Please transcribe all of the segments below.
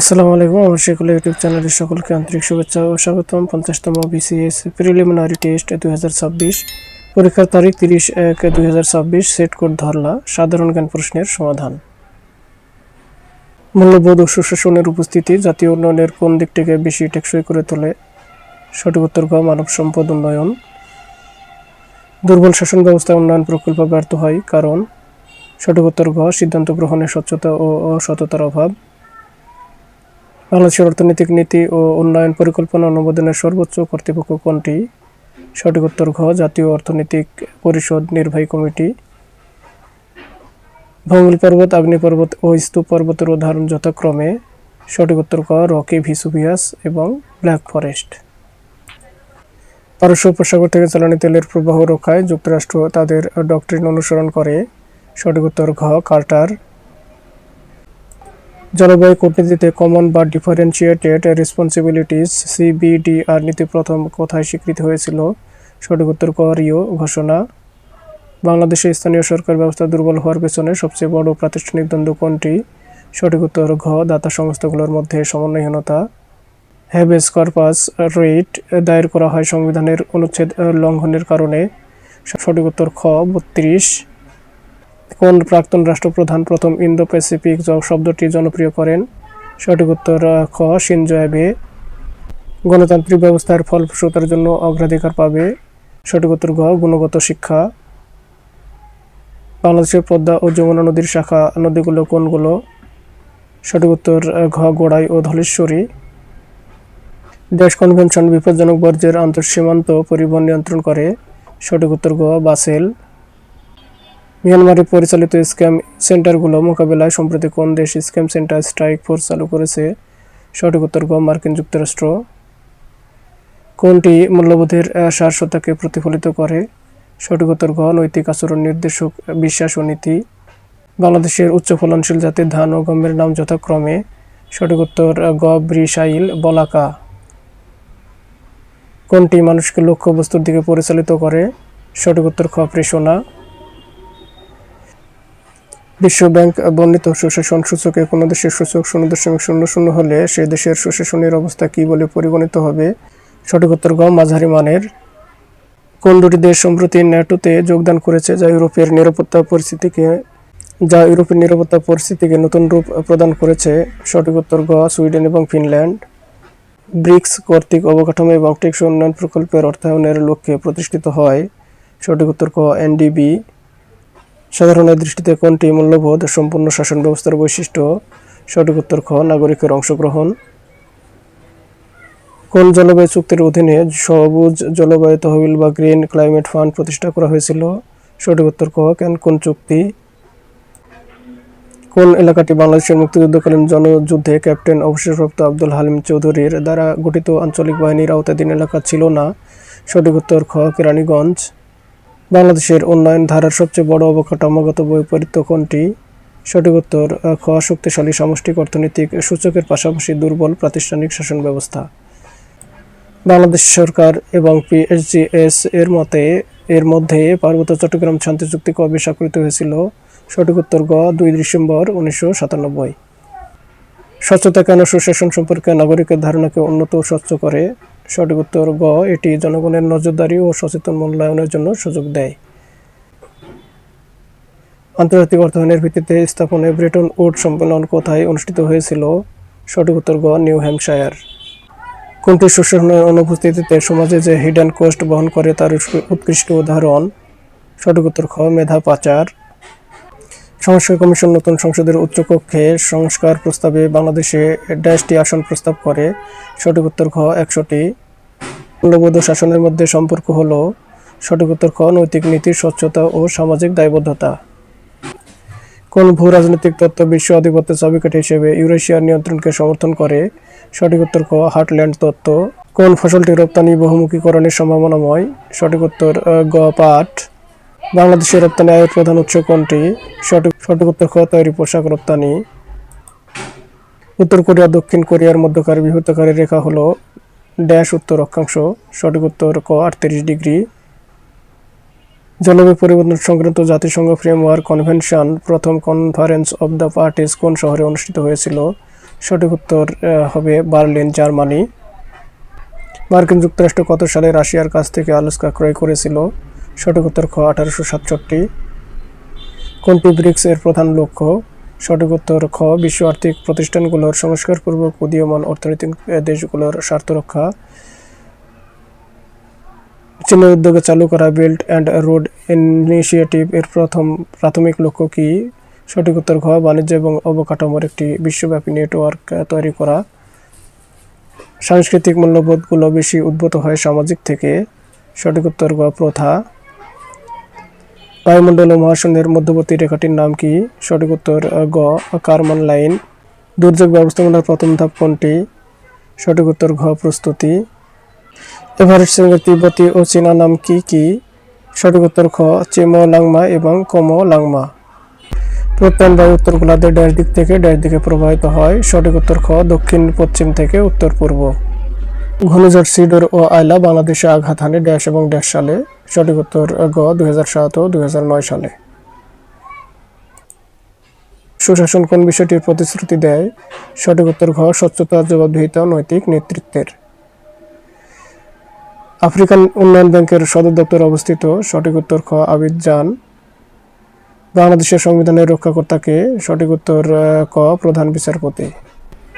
আসসালামু আলাইকুম, আমার সেকুলো ইউটিউব চ্যানেলের সকলকে আন্তরিক শুভেচ্ছা ও স্বাগতম। পঞ্চাশতম বিসিএস প্রিলিমিনারি টেস্ট দুই হাজার ছাব্বিশ। পরীক্ষার তারিখ তিরিশ এক দুই সেট কোড ধরলা, সাধারণ জ্ঞান প্রশ্নের সমাধান। মূল্যবোধ ও সুশাসনের উপস্থিতি, জাতীয় উন্নয়নের কোন দিকটিকে বেশি টেকসই করে তোলে? সঠিক উত্তর গ মানব সম্পদ উন্নয়ন। দুর্বল শাসন ব্যবস্থা উন্নয়ন প্রকল্প ব্যর্থ হয়, কারণ? সঠিক উত্তর গ সিদ্ধান্ত গ্রহণে স্বচ্ছতা ও অসততার অভাব। বাংলাদেশের অর্থনৈতিক নীতি ও উন্নয়ন পরিকল্পনা অনুমোদনের সর্বোচ্চ কর্তৃপক্ষ কোনটি? সঠিক উত্তর ঘ, জাতীয় অর্থনৈতিক পরিষদ নির্বাহী কমিটি। ভৌগোল পর্বত, আগ্নেয় পর্বত ও স্তূপ পর্বতের উদাহরণ যথাক্রমে। সঠিক উত্তর ক রকি ভিসুভিয়াস এবং ব্ল্যাক ফরেস্ট। পারস্য উপসাগর থেকে জ্বালানি তেলের প্রবাহ রক্ষায় যুক্তরাষ্ট্র তাদের ডক্টরিন অনুসরণ করে। সঠিক উত্তর ঘ, কার্টার জলবায়ু কূটনীতিতে কমন বা ডিফারেন্সিয়েটেড রেসপন্সিবিলিটিস সিবিডিআর নীতি প্রথম কোথায় স্বীকৃত হয়েছিল। সঠিক উত্তর ক রিও ঘোষণা। বাংলাদেশে স্থানীয় সরকার ব্যবস্থা দুর্বল হওয়ার পেছনে সবচেয়ে বড় প্রাতিষ্ঠানিক দ্বন্দ্ব কোনটি? সঠিক উত্তর ঘ, দাতা সংস্থাগুলোর মধ্যে সমন্বয়হীনতা। হ্যাবেস কর্পাস রেট দায়ের করা হয় সংবিধানের অনুচ্ছেদ লঙ্ঘনের কারণে। সঠিক উত্তর খ, বত্রিশ। কোন প্রাক্তন রাষ্ট্রপ্রধান প্রথম ইন্দো প্যাসিফিক শব্দটি জনপ্রিয় করেন। সঠিক উত্তর খ শিনজো অ্যাবে গণতান্ত্রিক ব্যবস্থার ফলপ্রসূতার জন্য অগ্রাধিকার পাবে। সঠিক উত্তর, ঘ, গুণগত শিক্ষা। বাংলাদেশের পদ্মা ও যমুনা নদীর শাখা নদীগুলো কোনগুলো? সঠিক উত্তর ঘ, গোড়াই ও ধলেশ্বরী। দেশ কনভেনশন বিপজ্জনক বর্জ্যের আন্তঃসীমান্ত পরিবহন নিয়ন্ত্রণ করে। সঠিক উত্তর গ বাসেল। মিয়ানমারে পরিচালিত স্ক্যাম সেন্টারগুলো মোকাবেলায় সম্প্রতি কোন দেশ স্ক্যাম সেন্টার স্ট্রাইক ফোর্স চালু করেছে সঠিক উত্তর গ মার্কিন যুক্তরাষ্ট্র। কোনটি মূল্যবোধের আহ, প্রতিফলিত করে সঠিক উত্তর গ নৈতিক আচরণ নির্দেশক বিশ্বাস ও নীতি। বাংলাদেশের উচ্চ ফলনশীল জাতের ধান ও গমের নাম যথাক্রমে সঠিক উত্তর গ ব্রিশাইল বলাকা। কোনটি মানুষকে লক্ষ্য বস্তুর দিকে পরিচালিত করে সঠিক উত্তর খ প্রেষণা বিশ্ব ব্যাংক বর্ণিত সুশাসন সূচকে কোনো দেশের সূচক শূন্য দশমিক শূন্য শূন্য হলে সে দেশের সুশাসনের অবস্থা কী বলে পরিগণিত হবে? সঠিক উত্তর গ, মাঝারি মানের। কোন দুটি দেশ সম্প্রতি ন্যাটোতে যোগদান করেছে যা ইউরোপের নিরাপত্তা পরিস্থিতিকে যা ইউরোপের নিরাপত্তা পরিস্থিতিকে নতুন রূপ প্রদান করেছে? সঠিক উত্তর গ, সুইডেন এবং ফিনল্যান্ড। ব্রিক্স কর্তৃক অবকাঠামো এবং টেকসই উন্নয়ন প্রকল্পের অর্থায়নের লক্ষ্যে প্রতিষ্ঠিত হয়। সঠিক উত্তর ক এনডিবি সাধারণের দৃষ্টিতে কোনটি মূল্যবোধ, সম্পূর্ণ শাসন ব্যবস্থার বৈশিষ্ট্য? সঠিক উত্তর খ, নাগরিকের অংশগ্রহণ। কোন জলবায়ু চুক্তির অধীনে সবুজ জলবায়ু তহবিল বা গ্রিন ক্লাইমেট ফান্ড প্রতিষ্ঠা করা হয়েছিল? সঠিক উত্তর ক কেন কোন চুক্তি? কোন এলাকাটি বাংলাদেশের মুক্তিযুদ্ধকালীন জনযুদ্ধে ক্যাপ্টেন অবসরপ্রাপ্ত আব্দুল হালিম চৌধুরীর দ্বারা গঠিত আঞ্চলিক বাহিনীর আওতাধীন এলাকা ছিল না? সঠিক উত্তর খ, কেরানীগঞ্জ। বাংলাদেশের উন্নয়ন ধারার সবচেয়ে বড় অবকাঠামোগত বৈপরীত্য কোনটি সঠিক উত্তর খ, শক্তিশালী সমষ্টিক অর্থনৈতিক সূচকের পাশাপাশি দুর্বল প্রাতিষ্ঠানিক শাসন ব্যবস্থা। বাংলাদেশ সরকার এবং পিএসজিএস এর মতে, এর মধ্যে পার্বত্য চট্টগ্রাম শান্তি চুক্তি কবে স্বাক্ষরিত হয়েছিল? সঠিক উত্তর, গ, দুই ডিসেম্বর উনিশশো সাতানব্বই। স্বচ্ছতা কেন সুশাসন সম্পর্কে নাগরিকের ধারণাকে উন্নত ও স্বচ্ছ করে? সঠিক উত্তর গ, এটি জনগণের নজরদারি ও সচেতন মূল্যায়নের জন্য সুযোগ দেয়। আন্তর্জাতিক অর্থায়নের ভিত্তিতে স্থাপনে ব্রেটন উড সম্মেলন কোথায় অনুষ্ঠিত হয়েছিল? সঠিক উত্তর গ, নিউ হ্যাম্পশায়ার। কোনটি সুশাসনের অনুপস্থিতিতে সমাজে যে হিডেন কোস্ট বহন করে তার উৎকৃষ্ট উদাহরণ? সঠিক উত্তর খ, মেধা পাচার। সংস্কার কমিশন নতুন সংসদের উচ্চকক্ষে সংস্কার প্রস্তাবে বাংলাদেশে ড্যাশটি আসন প্রস্তাব করে। সঠিক উত্তর খ, একশোটি। মূল্যবোধ শাসনের মধ্যে সম্পর্ক হল সঠিক উত্তর খ, নৈতিক নীতির স্বচ্ছতা ও সামাজিক দায়বদ্ধতা। কোন ভূ রাজনৈতিক তত্ত্ব বিশ্ব আধিপত্যের চাবিকাঠি হিসেবে ইউরেশিয়ার নিয়ন্ত্রণকে সমর্থন করে? সঠিক উত্তর ক হার্টল্যান্ড তত্ত্ব। কোন ফসলটি রপ্তানি বহুমুখীকরণের সম্ভাবনাময়? সঠিক উত্তর গ, পাট। বাংলাদেশের রপ্তানি আয়ের প্রধান উৎস কোনটি? সঠিক সঠিক উত্তর খ তৈরি পোশাক রপ্তানি। উত্তর কোরিয়া, দক্ষিণ কোরিয়ার মধ্যকার বৃহত্তকারী রেখা হলো ড্যাশ উত্তর অক্ষাংশ। সঠিক উত্তর, ক, আটত্রিশ ডিগ্রি। জলবায়ু পরিবর্তন সংক্রান্ত জাতিসংঘ ফ্রেমওয়ার্ক কনভেনশন প্রথম কনফারেন্স অব দ্য পার্টিস কোন শহরে অনুষ্ঠিত হয়েছিল? সঠিক উত্তর হবে বার্লিন, জার্মানি। মার্কিন যুক্তরাষ্ট্র কত সালে রাশিয়ার কাছ থেকে আলাস্কা ক্রয় করেছিল? সঠিক উত্তর খ, আঠারোশো সাতষট্টি। কোনটি ব্রিক্স এর প্রধান লক্ষ্য? সঠিক উত্তর খ, বিশ্ব আর্থিক প্রতিষ্ঠানগুলোর সংস্কারপূর্বক উদীয়মান অর্থনৈতিক দেশগুলোর স্বার্থ রক্ষা। চীনের উদ্যোগে চালু করা বেল্ট অ্যান্ড রোড ইনিশিয়েটিভ এর প্রথম প্রাথমিক লক্ষ্য কি? সঠিক উত্তর ঘ বাণিজ্য এবং অবকাঠামোর একটি বিশ্বব্যাপী নেটওয়ার্ক তৈরি করা। সাংস্কৃতিক মূল্যবোধগুলো বেশি উদ্ভূত হয় সামাজিক থেকে। সঠিক উত্তর প্রথা। বায়ুমণ্ডল ও মহাশূন্যের মধ্যবর্তী রেখাটির নাম কি? সঠিক উত্তর গ কারমান লাইন। দুর্যোগ ব্যবস্থাপনার প্রথম ধাপ কোনটি? সঠিক উত্তর, ঘ, প্রস্তুতি। এভারেস্ট শৃঙ্গের তিব্বতী ও চীনা নাম কি কি? সঠিক উত্তর, খ চেমো লাংমা এবং কমো লাংমা প্রত্যয়ন বায়ু উত্তর গোলার্ধে ড্যাশ দিক থেকে ড্যাশ দিকে প্রবাহিত হয়। সঠিক উত্তর, খ, দক্ষিণ, পশ্চিম থেকে উত্তর পূর্ব ঘূর্ণিঝড় সিডর ও আয়লা বাংলাদেশে আঘাত হানে ড্যাশ এবং ড্যাশ সালে। সঠিক উত্তর গ হাজার সাত সালে। সুশাসন কোন বিষয়টির প্রতিশ্রুতি দেয়? সঠিক উত্তর ঘ, স্বচ্ছতা, জবাবদিহিতা, নৈতিক নেতৃত্বের। আফ্রিকান উন্নয়ন ব্যাংকের সদর দপ্তর অবস্থিত সঠিক উত্তর খ আবিদজান বাংলাদেশের সংবিধানের রক্ষাকর্তাকে সঠিক উত্তর ক, প্রধান বিচারপতি।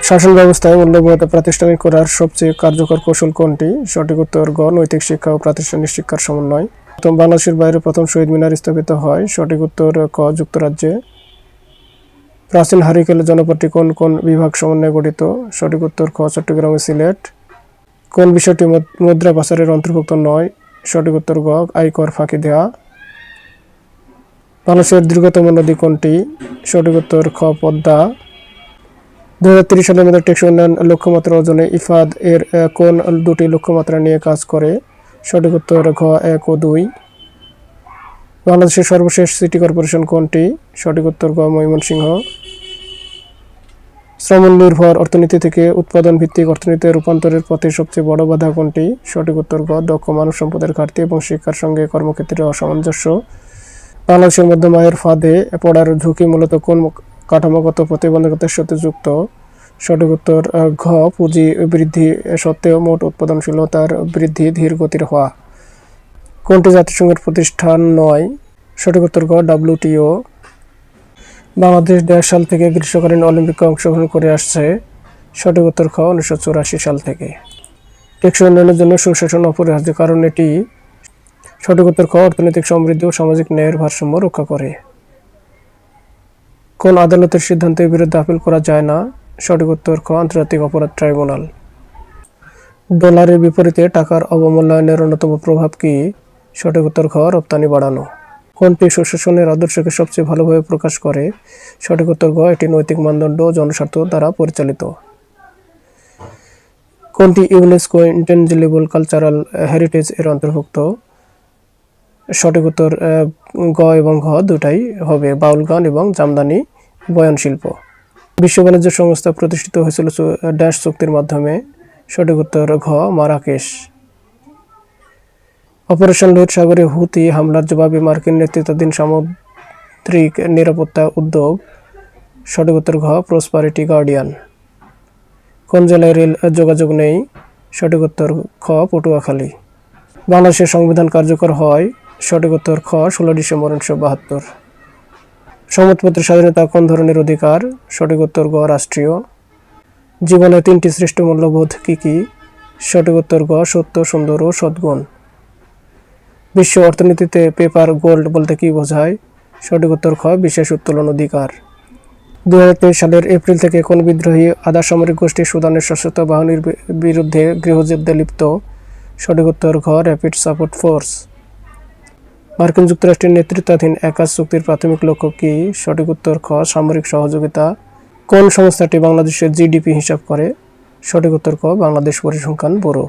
শাসন ব্যবস্থায় মূল্যবোধ প্রাতিষ্ঠানিক করার সবচেয়ে কার্যকর কৌশল কোনটি? সঠিক উত্তর, গ, নৈতিক শিক্ষা ও প্রাতিষ্ঠানিক শিক্ষার সমন্বয়। প্রথম, বাংলাদেশের বাইরে প্রথম শহীদ মিনার স্থাপিত হয়। সঠিক উত্তর, ক, যুক্তরাজ্যে। প্রাচীন হারিকেল জনপদটি কোন কোন বিভাগ সমন্বয়ে গঠিত? সঠিক উত্তর, খ, চট্টগ্রাম সিলেট। কোন বিষয়টি মুদ্রা পাচারের অন্তর্ভুক্ত নয়? সঠিক উত্তর, গ, আয়কর ফাঁকি দেয়া। বাংলাদেশের দীর্ঘতম নদী কোনটি? সঠিক উত্তর, খ, পদ্মা। দু হাজার তিরিশ সালের মধ্যে টেকসই উন্নয়ন লক্ষ্যমাত্রা অর্জনে ইফাদ এর কোন দুটি লক্ষ্যমাত্রা নিয়ে কাজ করে? সঠিক উত্তর ঘ এক ও দুই। বাংলাদেশের সর্বশেষ সিটি কর্পোরেশন কোনটি? সঠিক উত্তর গ ময়মনসিংহ। শ্রম নির্ভর অর্থনীতি থেকে উৎপাদন ভিত্তিক অর্থনীতিতে রূপান্তরের পথে সবচেয়ে বড় বাধা কোনটি? সঠিক উত্তর গ দক্ষ মানব সম্পদের ঘাটতি এবং শিক্ষার সঙ্গে কর্মক্ষেত্রে অসামঞ্জস্য। বাংলাদেশের মধ্যম আয়ের ফাঁদে পড়ার ঝুঁকি মূলত কোন কাঠামোগত প্রতিবন্ধকতার সাথে যুক্ত। সঠিক উত্তর ঘ, পুঁজি বৃদ্ধি সত্ত্বেও মোট উৎপাদনশীলতার বৃদ্ধি ধীর গতির হওয়া। কোনটি জাতিসংঘের প্রতিষ্ঠান নয়? সঠিক উত্তর গ ডাব্লিউটিও। বাংলাদেশ দেড় সাল থেকে গ্রীষ্মকালীন অলিম্পিকে অংশগ্রহণ করে আসছে। সঠিক উত্তর খ উনিশশো চুরাশি সাল থেকে। টেকসই উন্নয়নের জন্য সুশাসন অপরিহার্য কারণ এটি। সঠিক উত্তর খ অর্থনৈতিক সমৃদ্ধি ও সামাজিক ন্যায়ের ভারসাম্য রক্ষা করে। কোন আদালতের সিদ্ধান্তের বিরুদ্ধে আপিল করা যায় না, সঠিক উত্তর খ আন্তর্জাতিক অপরাধ ট্রাইব্যুনাল। ডলারের বিপরীতে টাকার অবমূল্যায়নের অন্যতম প্রভাব কি? সঠিক উত্তর খ, রপ্তানি বাড়ানো। কোনটি সুশাসনের আদর্শকে সবচেয়ে ভালোভাবে প্রকাশ করে? সঠিক উত্তর গ এটি নৈতিক মানদণ্ড জনস্বার্থ দ্বারা পরিচালিত। কোনটি ইউনেস্কো ইন্টেনজিবল কালচারাল হেরিটেজ এর অন্তর্ভুক্ত? সঠিক উত্তর গ এবং ঘ দুটাই হবে বাউল গান এবং জামদানি। বয়ন শিল্প। বিশ্ব বাণিজ্য সংস্থা প্রতিষ্ঠিত হয়েছিল ড্যাশ চুক্তির মাধ্যমে। সঠিক উত্তর, ঘ, মারাকেশ। অপারেশন লোহিত সাগরে হুতি হামলার জবাবে মার্কিন নেতৃত্বাধীন সামুদ্রিক নিরাপত্তা উদ্যোগ। সঠিক উত্তর, ঘ, প্রসপারিটি গার্ডিয়ান। কোন জেলায় রেল যোগাযোগ নেই? সঠিক উত্তর, খ, পটুয়াখালী। বাংলাদেশের সংবিধান কার্যকর হয়? সঠিক উত্তর, খ, ষোলো ডিসেম্বর উনিশশো বাহাত্তর। সংবাদপত্রের স্বাধীনতা কোন ধরনের অধিকার? সঠিক উত্তর গ রাষ্ট্রীয়। জীবনে তিনটি শ্রেষ্ঠ মূল্যবোধ কি কি? সঠিক উত্তর গ সত্য, সুন্দর ও সদ্গুণ। বিশ্ব অর্থনীতিতে পেপার গোল্ড বলতে কি বোঝায়? সঠিক উত্তর খ, বিশেষ উত্তোলন অধিকার। দু হাজার তেইশ সালের এপ্রিল থেকে কোন বিদ্রোহী আধা সামরিক গোষ্ঠী সুদানের সশস্ত্র বাহিনীর বিরুদ্ধে গৃহযুদ্ধে লিপ্ত? সঠিক উত্তর ঘ র্যাপিড সাপোর্ট ফোর্স মার্কিন যুক্তরাষ্ট্রের নেতৃত্বাধীন একাজ চুক্তির প্রাথমিক লক্ষ্য কি? সঠিক উত্তর, খ, সামরিক সহযোগিতা। কোন সংস্থাটি বাংলাদেশের জিডিপি হিসাব করে? সঠিক উত্তর, ক, বাংলাদেশ পরিসংখ্যান ব্যুরো।